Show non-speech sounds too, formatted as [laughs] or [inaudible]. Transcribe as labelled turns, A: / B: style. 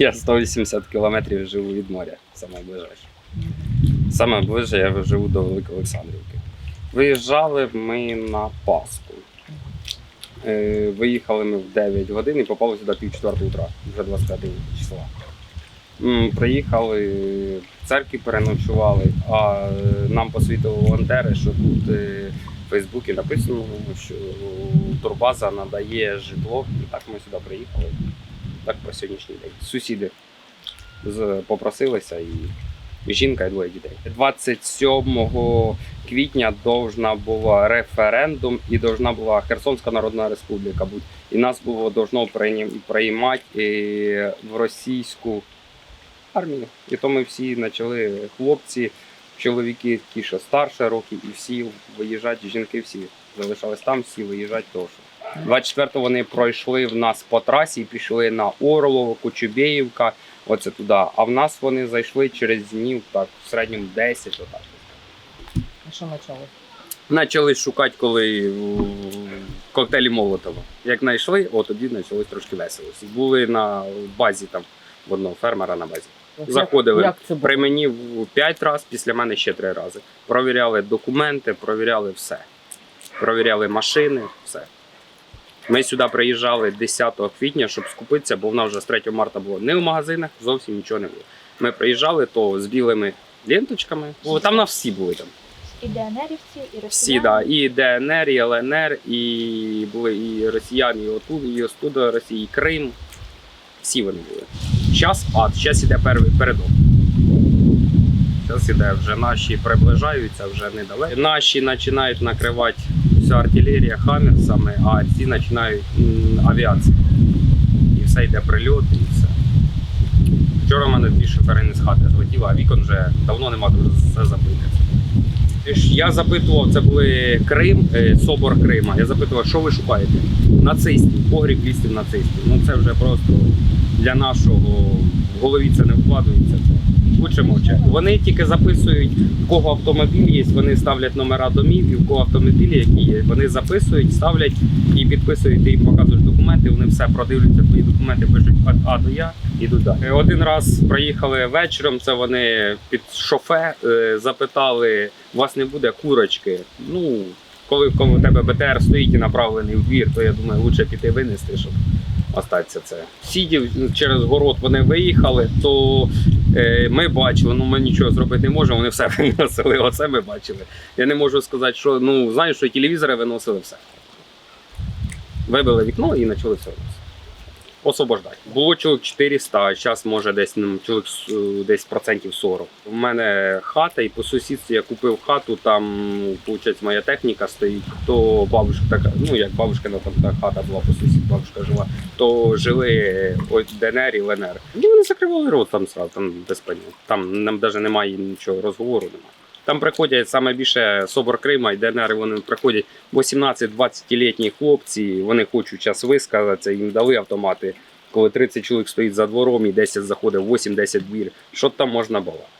A: Я 180 кілометрів живу від моря, саме ближайше. Саме ближче я живу до Великої Олександрівки. Виїжджали ми на Пасху. Е, Виїхали ми в 9 годин і попали сюди пів четвертого утра, вже 25 числа. Приїхали, в церкві переночували, а е, нам посвітили волонтери, що тут е, в Фейсбуці написано, що турбаза надає житло. І так ми сюди приїхали. Так по сьогоднішній день. Сусіди попросилися і жінка і двоє дітей. 27 квітня должна була референдум і должна була Херсонська Народна Республіка. І нас було должно приймати е, в російську армію. І то ми всі почали хлопці, чоловіки, ті, що старше років, і всі виїжджати, жінки всі залишались там, всі виїжджати теж. 24-го вони пройшли в нас по трасі і пішли на Орлово, Кочубєївка, оце туди. А в нас вони зайшли через днів, так, в середньому 10 отак.
B: А що почали?
A: Почали шукати, коли коктейлі Молотова. Як знайшли, от тоді почалось трошки весело. Були на базі там в одного фермера на базі. Заходили.
B: Як це?
A: При мені в 5 разів, після мене ще 3 рази. Провіряли документи, провіряли все. Провіряли машини, все. Ми сюди приїжджали 10 квітня, щоб скупитися, бо в нас вже з 3 марта було не в магазинах, зовсім нічого не було. Ми приїжджали то з білими ленточками. О, Там на всі були там.
C: І ДНРівці, і росіяни.
A: Всі, да. І ДНР, і ЛНР, і були і росіяни, і отут, і остуда Росії, і Крим. Всі вони були. Зараз ад, зараз іде перший передок. Зараз іде вже наші приближаються, вже недалеко. Наші починають накривати вся артилерія хаммерсами, а ці починають м, авіація. І все йде прильот, і все. Вчора в мене дві шоферини з хати злетіли, а вікон вже давно нема все забите. Я запитував, це були Крим, е, собор Крима. Я запитував, що ви шукаєте? Нацистів, погріб лістів нацистів. Ну це вже просто для нашого в голові це не вкладається. Це лучше мовчати. Вони тільки записують, в кого автомобіль є, вони ставлять номера домів, і в кого автомобілі, які є, вони записують, ставлять і підписують, ти їм показуєш документи, вони все продивляться твої документи, пишуть А до Я, ідуть далі. Е, Один раз приїхали вечором, це вони під шофе е, запитали, у вас не буде курочки. Ну, коли, у тебе БТР стоїть і направлений в двір, то я думаю, лучше піти винести, щоб остатися це. Сідів через город вони виїхали, то е, ми бачили, ну ми нічого зробити не можемо, вони все [laughs] виносили. Оце ми бачили. Я не можу сказати, що ну знаєш, що телевізори виносили все. Вибили вікно і почали все. Освобождати. Було чоловік 400, а зараз може десь ну, чоловік е, десь процентів 40. У мене хата, і по сусідстві я купив хату, там, виходить, моя техніка стоїть. То бабушка така, ну як бабушкина там та хата була по сусід, бабушка жила, то жили ДНР і ЛНР. І вони закривали рот там сразу, там без поняття. Там нам навіть немає нічого розговору. Немає. Там приходять саме більше Собор Крима і ДНР, вони приходять 18-20-літні хлопці, вони хочуть час висказатися, їм дали автомати. Коли 30 чоловік стоїть за двором і 10 заходить, 8-10 двір, що там можна було?